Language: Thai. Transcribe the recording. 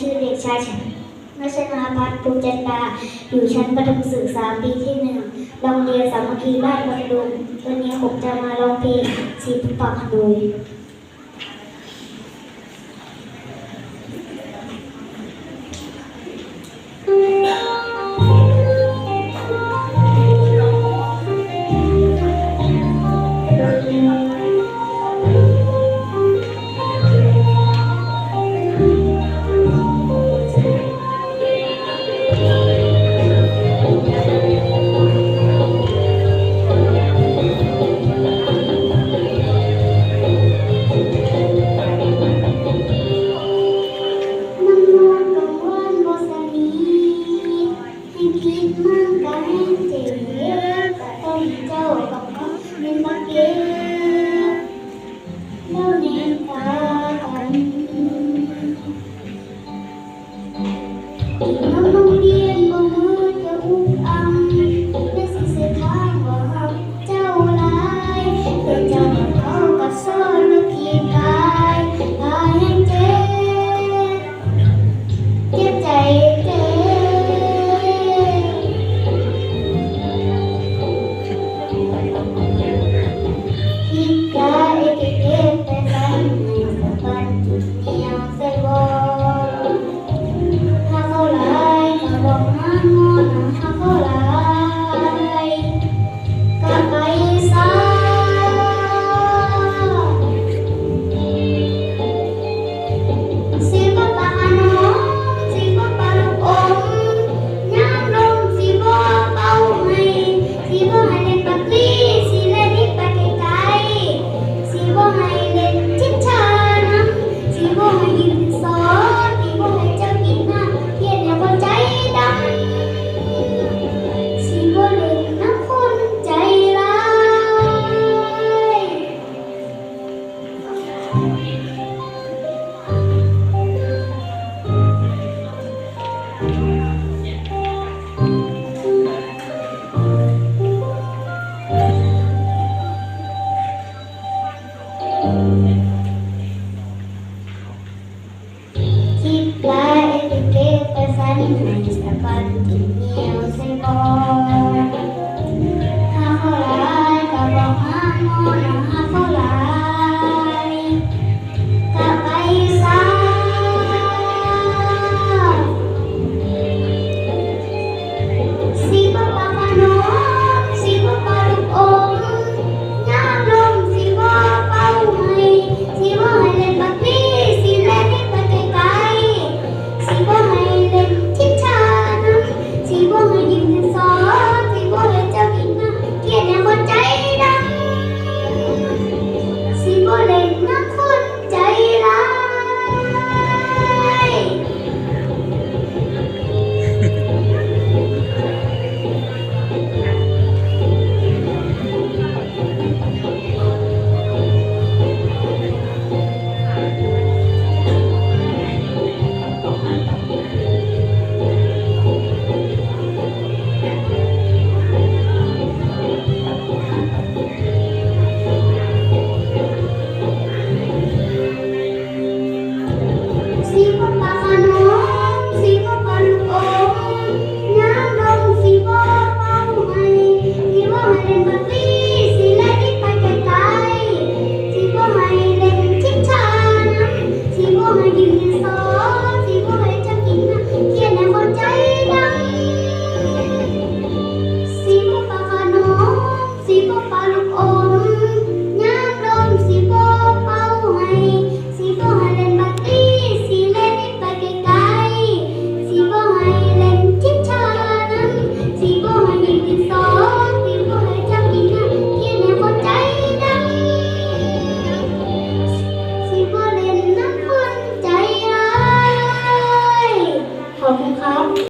ชื่อเด็กชายฉันนัชนาพัฒน์ภูจันดา อยู่ชั้นประถมศึกษาปีที่หนึ่งโรงเรียนสามัคคีบ้านบำรุงวันนี้ผมจะมาร้องเพลงสีปากหนู 绿色